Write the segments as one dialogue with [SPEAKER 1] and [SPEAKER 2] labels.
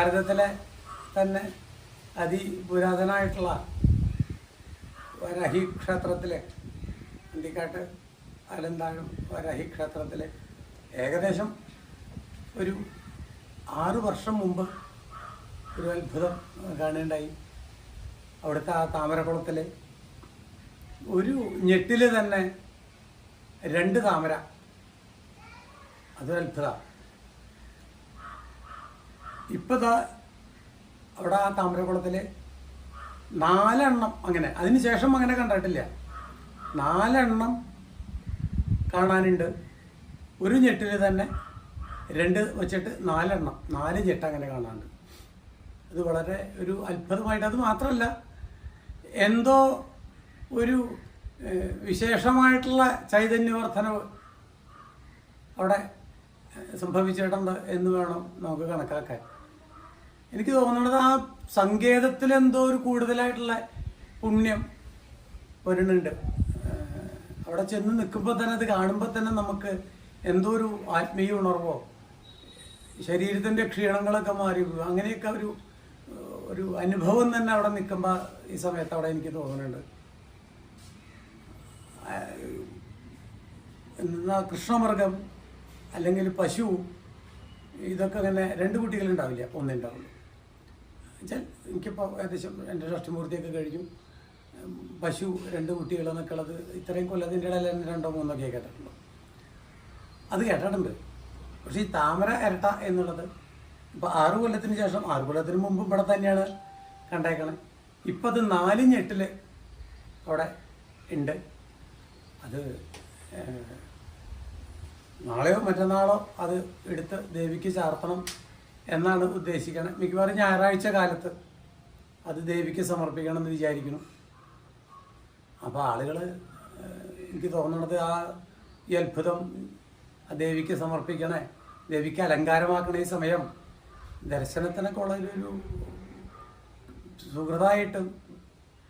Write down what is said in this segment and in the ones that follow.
[SPEAKER 1] കേരളത്തിലെ തന്നെ അതിപുരാതനായിട്ടുള്ള വരഹി ക്ഷേത്രത്തിലെ അന്തിക്കാട്ട് അലന്താഴം വരഹി ക്ഷേത്രത്തിലെ ഏകദേശം ഒരു ആറ് വർഷം മുമ്പ് ഒരു അത്ഭുതം കാണേണ്ടായി അവിടുത്തെ ആ താമരക്കുളത്തിലെ ഒരു ഞെട്ടിൽ തന്നെ രണ്ട് താമര. അതൊരു ഇപ്പതാ അവിടെ ആ താമരക്കുളത്തിൽ നാലെണ്ണം അങ്ങനെ അതിനുശേഷം അങ്ങനെ കണ്ടിട്ടില്ല. നാലെണ്ണം കാണാനുണ്ട്. ഒരു ഞെട്ടിൽ തന്നെ രണ്ട് വെച്ചിട്ട് നാലെണ്ണം നാല് ഞെട്ട് അങ്ങനെ കാണാനുണ്ട്. അത് വളരെ ഒരു അത്ഭുതമായിട്ട് അത് മാത്രമല്ല എന്തോ ഒരു വിശേഷമായിട്ടുള്ള ചൈതന്യവർദ്ധന അവിടെ സംഭവിച്ചിട്ടുണ്ട് എന്ന് വേണം നമുക്ക് കണക്കാക്കാൻ. എനിക്ക് തോന്നുന്നത് ആ സങ്കേതത്തിൽ എന്തോ ഒരു കൂടുതലായിട്ടുള്ള പുണ്യം വരുന്നുണ്ട്. അവിടെ ചെന്ന് നിൽക്കുമ്പോൾ തന്നെ അത് കാണുമ്പോൾ തന്നെ നമുക്ക് എന്തോ ഒരു ആത്മീയ ഉണർവോ ശരീരത്തിന്റെ ക്ഷീണങ്ങളൊക്കെ മാറി. അങ്ങനെയൊക്കെ ഒരു ഒരു അനുഭവം തന്നെ അവിടെ നിൽക്കുമ്പോൾ ഈ സമയത്ത് അവിടെ എനിക്ക് തോന്നുന്നുണ്ട്. എന്നാ കൃഷ്ണമൃഗം അല്ലെങ്കിൽ പശു ഇതൊക്കെ അങ്ങനെ രണ്ട് കുട്ടികളുണ്ടാവില്ല? ഒന്നേ ഉണ്ടാവുള്ളൂ വെച്ചാൽ എനിക്കിപ്പോൾ ഏകദേശം എന്റെ ഷഷ്ടമൂർത്തിയൊക്കെ കഴിഞ്ഞു പശു രണ്ട് കുട്ടികളെന്നൊക്കെ ഉള്ളത് ഇത്രയും കൊല്ലത്തിന്റെ ഇടയിൽ രണ്ടോ മൂന്നൊക്കെ കേട്ടിട്ടുള്ളൂ. അത് കേട്ടിട്ടുണ്ട്. പക്ഷേ ഈ താമര ഇരട്ട എന്നുള്ളത് ഇപ്പോൾ ആറു കൊല്ലത്തിന് ശേഷം ആറു കൊല്ലത്തിന് മുമ്പ് ഇവിടെ തന്നെയാണ് കണ്ടേക്കണത് ഇപ്പം അത് നാല് ഞെട്ടിൽ അവിടെ ഉണ്ട്. അത് നാളെയോ മറ്റന്നാളോ അത് എടുത്ത് ദേവിക്ക് ചാർത്തണം. എന്നാണ് ഉദ്ദേശിക്കുന്നത് മിക്കവാറും ഞായറാഴ്ച കാലത്ത് അത് ദേവിക്ക് സമർപ്പിക്കണം എന്ന് വിചാരിക്കുന്നു അപ്പോൾ ആളുകൾ എനിക്ക് തോന്നുന്നത് ആ ഈ അത്ഭുതം ആ ദേവിക്ക് സമർപ്പിക്കണേ ദേവിക്ക് അലങ്കാരമാക്കണ ഈ സമയം ദർശനത്തിനൊക്കെ ഉള്ള ഒരു സുഹൃതായിട്ടും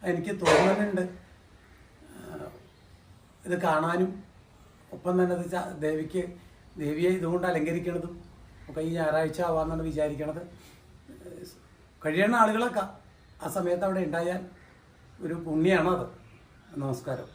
[SPEAKER 1] എനിക്ക് തോന്നുന്നുണ്ട് ഇത് കാണാനും ഒപ്പം തന്നെ ദേവിക്ക് ദേവിയെ ഇതുകൊണ്ട് അലങ്കരിക്കണതും ഒക്കെ ഈ ഞായറാഴ്ച ആവാന്നാണ് വിചാരിക്കണത്. കഴിയുന്ന ആളുകളൊക്കെ ആ സമയത്ത് അവിടെ ഉണ്ടായാൽ ഒരു പുണ്യമാണത് നമസ്കാരം.